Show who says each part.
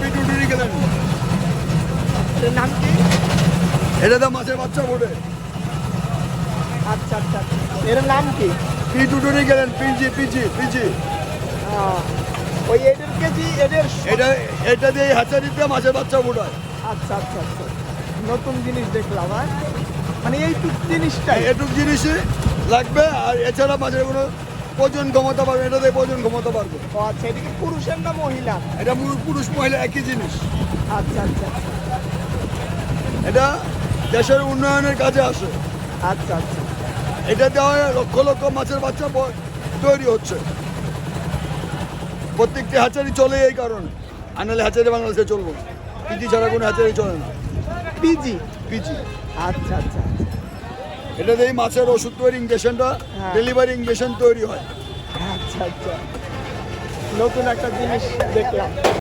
Speaker 1: পিটুটুরি গেলেন। এটা তো মাছের বাচ্চা বটে।
Speaker 2: আচ্ছা আচ্ছা, আচ্ছা। এর নাম কি?
Speaker 1: পিটুটুরি গেলেন পিজি পিজি পিজি।
Speaker 2: ওই এদের কেজি এদের
Speaker 1: এটা এটা দিয়ে হ্যাচারিতে মাছের বাচ্চা বোটায়
Speaker 2: আচ্ছা আচ্ছা আচ্ছা। নতুন জিনিস দেখলাম হ্যাঁ? মানে এইটুক জিনিসটা
Speaker 1: এটুক জিনিসই লাগবে আর এছাড়া মাছের কোনো ওজন ক্ষমতা পারবে এটা দিয়ে ওজন ক্ষমতা পারবে।
Speaker 2: আচ্ছা এটা কি পুরুষের না মহিলা?
Speaker 1: এটা পুরুষ মহিলা একই জিনিস।
Speaker 2: আচ্ছা আচ্ছা আচ্ছা।
Speaker 1: এটা দেশের উন্নয়নের কাজে আসে।
Speaker 2: আচ্ছা আচ্ছা।
Speaker 1: এটা দেওয়া লক্ষ লক্ষ মাছের বাচ্চা তৈরি হচ্ছে। প্রত্যেকটি হ্যাচারি চলে এই কারণে। আনালে হ্যাচারি বাংলাদেশে চলবো পিজি ছাড়া কোনো হ্যাচারি চলে না।
Speaker 2: পিজি?
Speaker 1: পিজি।
Speaker 2: আচ্ছা আচ্ছা।
Speaker 1: এটা দিয়ে মাছের ওষুধ তৈরি ইঞ্জেকশনটা। ডেলিভারি ইঞ্জেকশন তৈরি হয়।
Speaker 2: আচ্ছা আচ্ছা। নতুন একটা জিনিস দেখলাম।